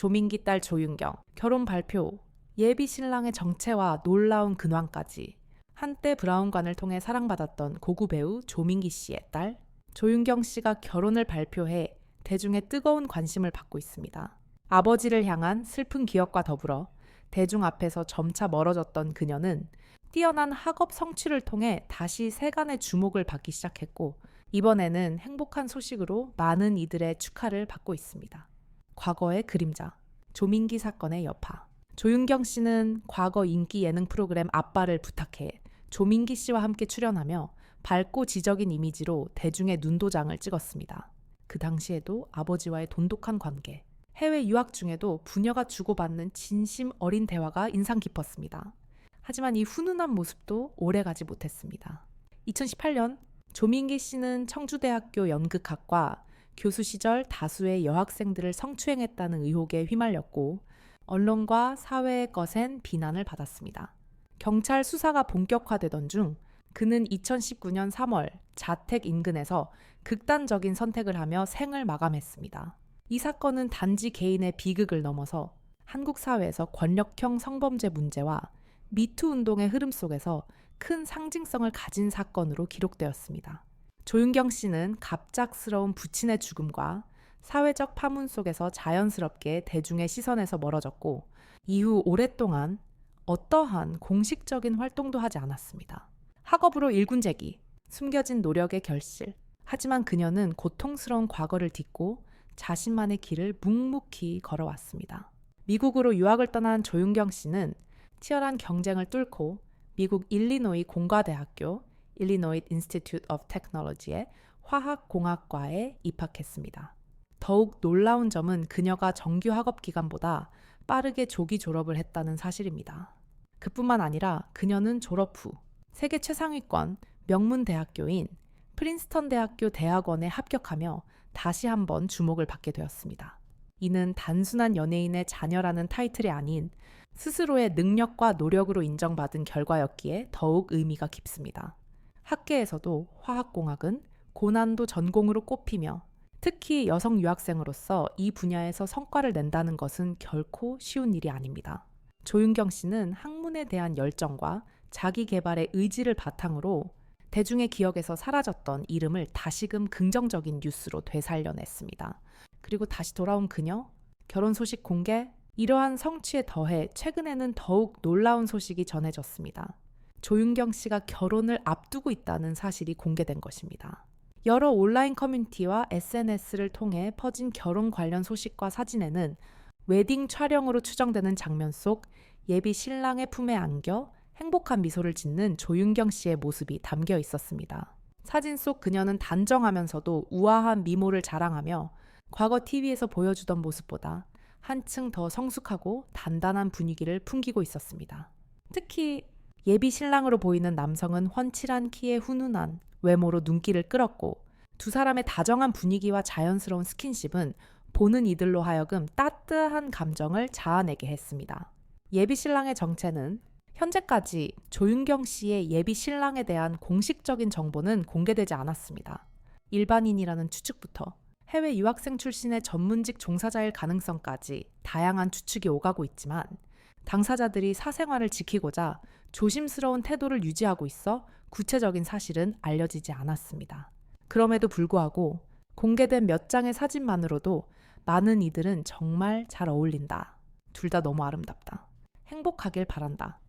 조민기 딸 조윤경, 결혼 발표, 예비 신랑의 정체와 놀라운 근황까지 한때 브라운관을 통해 사랑받았던 고구 배우 조민기 씨의 딸 조윤경 씨가 결혼을 발표해 대중의 뜨거운 관심을 받고 있습니다. 아버지를 향한 슬픈 기억과 더불어 대중 앞에서 점차 멀어졌던 그녀는 뛰어난 학업 성취를 통해 다시 세간의 주목을 받기 시작했고 이번에는 행복한 소식으로 많은 이들의 축하를 받고 있습니다. 과거의 그림자, 조민기 사건의 여파. 조윤경 씨는 과거 인기 예능 프로그램 아빠를 부탁해 조민기 씨와 함께 출연하며 밝고 지적인 이미지로 대중의 눈도장을 찍었습니다. 그 당시에도 아버지와의 돈독한 관계, 해외 유학 중에도 부녀가 주고받는 진심 어린 대화가 인상 깊었습니다. 하지만 이 훈훈한 모습도 오래가지 못했습니다. 2018년 조민기 씨는 청주대학교 연극학과 교수 시절 다수의 여학생들을 성추행했다는 의혹에 휘말렸고 언론과 사회의 거센 비난을 받았습니다. 경찰 수사가 본격화되던 중 그는 2019년 3월 자택 인근에서 극단적인 선택을 하며 생을 마감했습니다. 이 사건은 단지 개인의 비극을 넘어서 한국 사회에서 권력형 성범죄 문제와 미투 운동의 흐름 속에서 큰 상징성을 가진 사건으로 기록되었습니다. 조윤경 씨는 갑작스러운 부친의 죽음과 사회적 파문 속에서 자연스럽게 대중의 시선에서 멀어졌고 이후 오랫동안 어떠한 공식적인 활동도 하지 않았습니다. 학업으로 일군재기, 숨겨진 노력의 결실. 하지만 그녀는 고통스러운 과거를 딛고 자신만의 길을 묵묵히 걸어왔습니다. 미국으로 유학을 떠난 조윤경 씨는 치열한 경쟁을 뚫고 미국 일리노이 공과대학교 일리노이 인스티튜트 오브 테크놀로지의 화학공학과에 입학했습니다. 더욱 놀라운 점은 그녀가 정규 학업 기간보다 빠르게 조기 졸업을 했다는 사실입니다. 그뿐만 아니라 그녀는 졸업 후 세계 최상위권 명문 대학교인 프린스턴 대학교 대학원에 합격하며 다시 한번 주목을 받게 되었습니다. 이는 단순한 연예인의 자녀라는 타이틀이 아닌 스스로의 능력과 노력으로 인정받은 결과였기에 더욱 의미가 깊습니다. 학계에서도 화학공학은 고난도 전공으로 꼽히며 특히 여성 유학생으로서 이 분야에서 성과를 낸다는 것은 결코 쉬운 일이 아닙니다. 조윤경 씨는 학문에 대한 열정과 자기 개발의 의지를 바탕으로 대중의 기억에서 사라졌던 이름을 다시금 긍정적인 뉴스로 되살려냈습니다. 그리고 다시 돌아온 그녀, 결혼 소식 공개, 이러한 성취에 더해 최근에는 더욱 놀라운 소식이 전해졌습니다. 조윤경 씨가 결혼을 앞두고 있다는 사실이 공개된 것입니다. 여러 온라인 커뮤니티와 SNS를 통해 퍼진 결혼 관련 소식과 사진에는 웨딩 촬영으로 추정되는 장면 속 예비 신랑의 품에 안겨 행복한 미소를 짓는 조윤경 씨의 모습이 담겨 있었습니다. 사진 속 그녀는 단정하면서도 우아한 미모를 자랑하며 과거 TV에서 보여주던 모습보다 한층 더 성숙하고 단단한 분위기를 풍기고 있었습니다. 특히 예비 신랑으로 보이는 남성은 훤칠한 키에 훈훈한 외모로 눈길을 끌었고 두 사람의 다정한 분위기와 자연스러운 스킨십은 보는 이들로 하여금 따뜻한 감정을 자아내게 했습니다. 예비 신랑의 정체는 현재까지 조윤경 씨의 예비 신랑에 대한 공식적인 정보는 공개되지 않았습니다. 일반인이라는 추측부터 해외 유학생 출신의 전문직 종사자일 가능성까지 다양한 추측이 오가고 있지만 당사자들이 사생활을 지키고자 조심스러운 태도를 유지하고 있어 구체적인 사실은 알려지지 않았습니다. 그럼에도 불구하고 공개된 몇 장의 사진만으로도 많은 이들은 정말 잘 어울린다. 둘 다 너무 아름답다. 행복하길 바란다.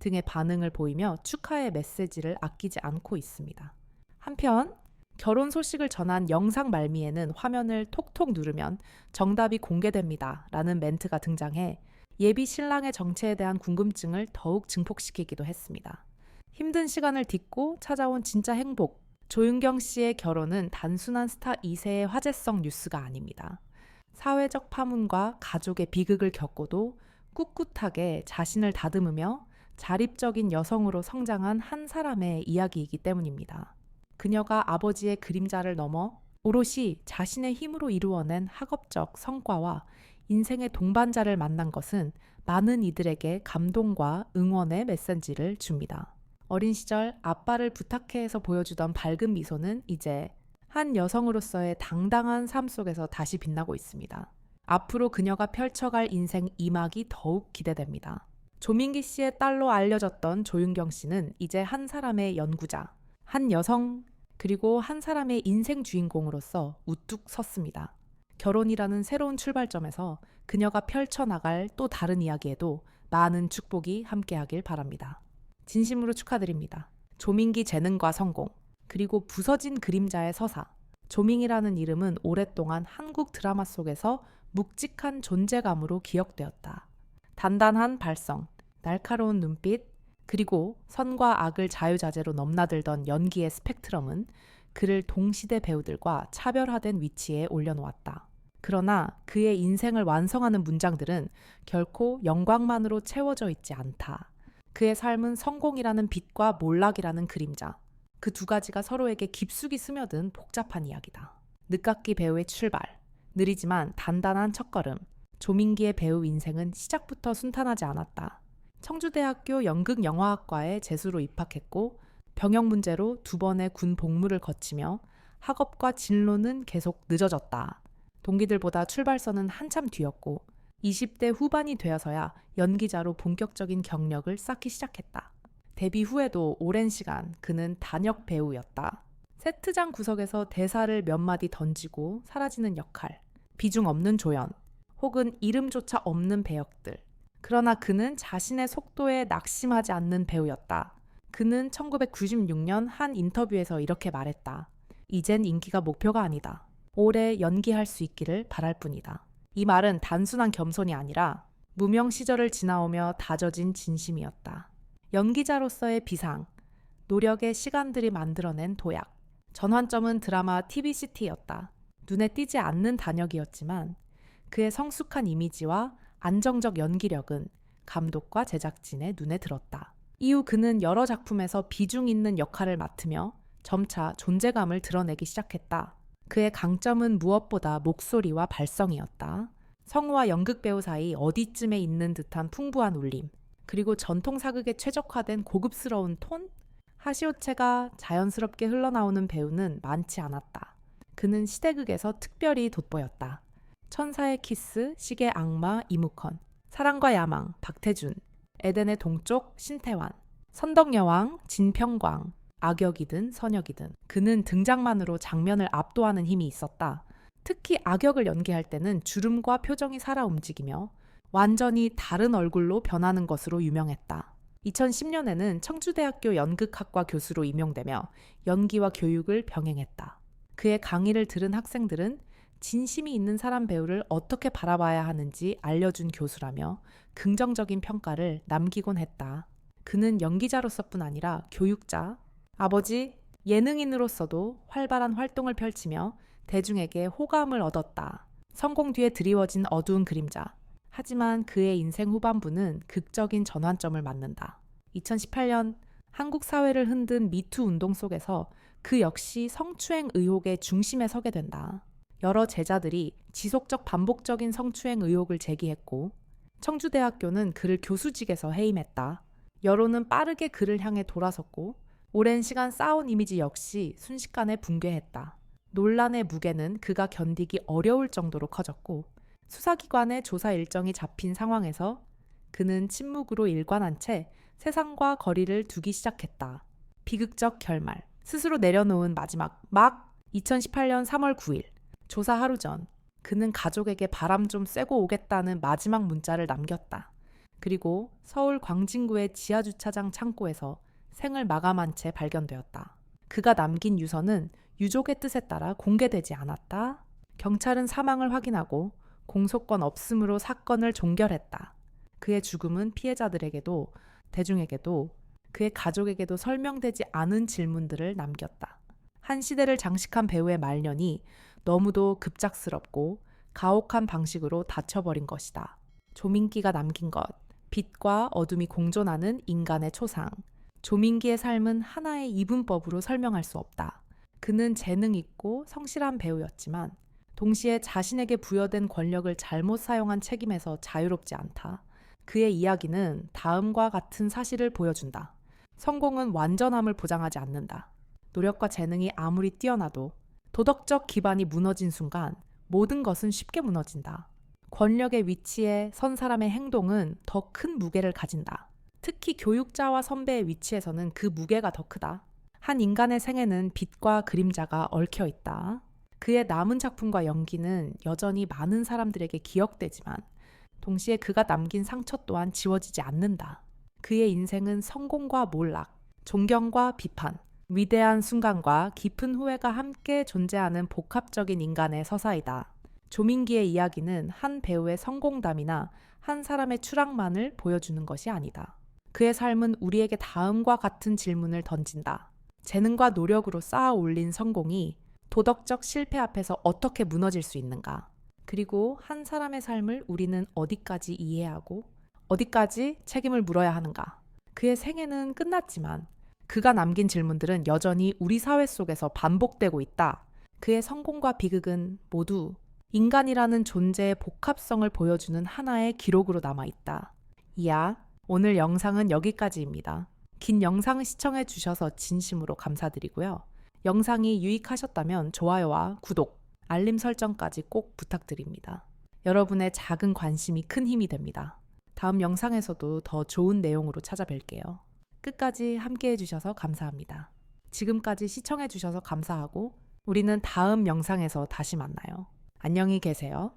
등의 반응을 보이며 축하의 메시지를 아끼지 않고 있습니다. 한편 결혼 소식을 전한 영상 말미에는 화면을 톡톡 누르면 정답이 공개됩니다. 라는 멘트가 등장해 예비 신랑의 정체에 대한 궁금증을 더욱 증폭시키기도 했습니다. 힘든 시간을 딛고 찾아온 진짜 행복. 조윤경 씨의 결혼은 단순한 스타 2세의 화제성 뉴스가 아닙니다. 사회적 파문과 가족의 비극을 겪고도 꿋꿋하게 자신을 다듬으며 자립적인 여성으로 성장한 한 사람의 이야기이기 때문입니다. 그녀가 아버지의 그림자를 넘어 오롯이 자신의 힘으로 이루어낸 학업적 성과와 인생의 동반자를 만난 것은 많은 이들에게 감동과 응원의 메시지를 줍니다. 어린 시절 아빠를 부탁해서 보여주던 밝은 미소는 이제 한 여성으로서의 당당한 삶 속에서 다시 빛나고 있습니다. 앞으로 그녀가 펼쳐갈 인생 이막이 더욱 기대됩니다. 조민기 씨의 딸로 알려졌던 조윤경 씨는 이제 한 사람의 연구자, 한 여성, 그리고 한 사람의 인생 주인공으로서 우뚝 섰습니다. 결혼이라는 새로운 출발점에서 그녀가 펼쳐나갈 또 다른 이야기에도 많은 축복이 함께하길 바랍니다. 진심으로 축하드립니다. 조민기 재능과 성공, 그리고 부서진 그림자의 서사. 조민이라는 이름은 오랫동안 한국 드라마 속에서 묵직한 존재감으로 기억되었다. 단단한 발성, 날카로운 눈빛, 그리고 선과 악을 자유자재로 넘나들던 연기의 스펙트럼은 그를 동시대 배우들과 차별화된 위치에 올려놓았다. 그러나 그의 인생을 완성하는 문장들은 결코 영광만으로 채워져 있지 않다. 그의 삶은 성공이라는 빛과 몰락이라는 그림자. 그 두 가지가 서로에게 깊숙이 스며든 복잡한 이야기다. 늦깎이 배우의 출발. 느리지만 단단한 첫걸음. 조민기의 배우 인생은 시작부터 순탄하지 않았다. 청주대학교 연극영화학과에 재수로 입학했고 병역 문제로 두 번의 군 복무를 거치며 학업과 진로는 계속 늦어졌다. 동기들보다 출발선은 한참 뒤였고 20대 후반이 되어서야 연기자로 본격적인 경력을 쌓기 시작했다. 데뷔 후에도 오랜 시간 그는 단역 배우였다. 세트장 구석에서 대사를 몇 마디 던지고 사라지는 역할, 비중 없는 조연, 혹은 이름조차 없는 배역들. 그러나 그는 자신의 속도에 낙심하지 않는 배우였다. 그는 1996년 한 인터뷰에서 이렇게 말했다. 이젠 인기가 목표가 아니다. 오래 연기할 수 있기를 바랄 뿐이다. 이 말은 단순한 겸손이 아니라 무명 시절을 지나오며 다져진 진심이었다. 연기자로서의 비상, 노력의 시간들이 만들어낸 도약. 전환점은 드라마 TVCT였다. 눈에 띄지 않는 단역이었지만 그의 성숙한 이미지와 안정적 연기력은 감독과 제작진의 눈에 들었다. 이후 그는 여러 작품에서 비중 있는 역할을 맡으며 점차 존재감을 드러내기 시작했다. 그의 강점은 무엇보다 목소리와 발성이었다. 성우와 연극 배우 사이 어디쯤에 있는 듯한 풍부한 울림, 그리고 전통 사극에 최적화된 고급스러운 톤? 하시오체가 자연스럽게 흘러나오는 배우는 많지 않았다. 그는 시대극에서 특별히 돋보였다. 천사의 키스, 시계 악마, 이무컨, 사랑과 야망, 박태준, 에덴의 동쪽, 신태환, 선덕여왕, 진평광, 악역이든 선역이든 그는 등장만으로 장면을 압도하는 힘이 있었다. 특히 악역을 연기할 때는 주름과 표정이 살아 움직이며 완전히 다른 얼굴로 변하는 것으로 유명했다. 2010년에는 청주대학교 연극학과 교수로 임용되며 연기와 교육을 병행했다. 그의 강의를 들은 학생들은 진심이 있는 사람 배우를 어떻게 바라봐야 하는지 알려준 교수라며 긍정적인 평가를 남기곤 했다. 그는 연기자로서뿐 아니라 교육자, 아버지, 예능인으로서도 활발한 활동을 펼치며 대중에게 호감을 얻었다. 성공 뒤에 드리워진 어두운 그림자. 하지만 그의 인생 후반부는 극적인 전환점을 맞는다. 2018년 한국 사회를 흔든 미투 운동 속에서 그 역시 성추행 의혹의 중심에 서게 된다. 여러 제자들이 지속적 반복적인 성추행 의혹을 제기했고 청주대학교는 그를 교수직에서 해임했다. 여론은 빠르게 그를 향해 돌아섰고 오랜 시간 쌓아온 이미지 역시 순식간에 붕괴했다. 논란의 무게는 그가 견디기 어려울 정도로 커졌고 수사기관의 조사 일정이 잡힌 상황에서 그는 침묵으로 일관한 채 세상과 거리를 두기 시작했다. 비극적 결말. 스스로 내려놓은 마지막 막 2018년 3월 9일 조사 하루 전 그는 가족에게 바람 좀 쐬고 오겠다는 마지막 문자를 남겼다. 그리고 서울 광진구의 지하주차장 창고에서 생을 마감한 채 발견되었다. 그가 남긴 유서는 유족의 뜻에 따라 공개되지 않았다. 경찰은 사망을 확인하고 공소권 없음으로 사건을 종결했다. 그의 죽음은 피해자들에게도 대중에게도 그의 가족에게도 설명되지 않은 질문들을 남겼다. 한 시대를 장식한 배우의 말년이 너무도 급작스럽고 가혹한 방식으로 닫혀버린 것이다. 조민기가 남긴 것, 빛과 어둠이 공존하는 인간의 초상. 조민기의 삶은 하나의 이분법으로 설명할 수 없다. 그는 재능 있고 성실한 배우였지만 동시에 자신에게 부여된 권력을 잘못 사용한 책임에서 자유롭지 않다. 그의 이야기는 다음과 같은 사실을 보여준다. 성공은 완전함을 보장하지 않는다. 노력과 재능이 아무리 뛰어나도 도덕적 기반이 무너진 순간 모든 것은 쉽게 무너진다. 권력의 위치에 선 사람의 행동은 더 큰 무게를 가진다. 특히 교육자와 선배의 위치에서는 그 무게가 더 크다. 한 인간의 생애는 빛과 그림자가 얽혀 있다. 그의 남은 작품과 연기는 여전히 많은 사람들에게 기억되지만 동시에 그가 남긴 상처 또한 지워지지 않는다. 그의 인생은 성공과 몰락, 존경과 비판, 위대한 순간과 깊은 후회가 함께 존재하는 복합적인 인간의 서사이다. 조민기의 이야기는 한 배우의 성공담이나 한 사람의 추락만을 보여주는 것이 아니다. 그의 삶은 우리에게 다음과 같은 질문을 던진다. 재능과 노력으로 쌓아 올린 성공이 도덕적 실패 앞에서 어떻게 무너질 수 있는가? 그리고 한 사람의 삶을 우리는 어디까지 이해하고 어디까지 책임을 물어야 하는가? 그의 생애는 끝났지만 그가 남긴 질문들은 여전히 우리 사회 속에서 반복되고 있다. 그의 성공과 비극은 모두 인간이라는 존재의 복합성을 보여주는 하나의 기록으로 남아 있다. 이야, 오늘 영상은 여기까지입니다. 긴 영상을 시청해 주셔서 진심으로 감사드리고요. 영상이 유익하셨다면 좋아요와 구독, 알림 설정까지 꼭 부탁드립니다. 여러분의 작은 관심이 큰 힘이 됩니다. 다음 영상에서도 더 좋은 내용으로 찾아뵐게요. 끝까지 함께 해주셔서 감사합니다. 지금까지 시청해주셔서 감사하고 우리는 다음 영상에서 다시 만나요. 안녕히 계세요.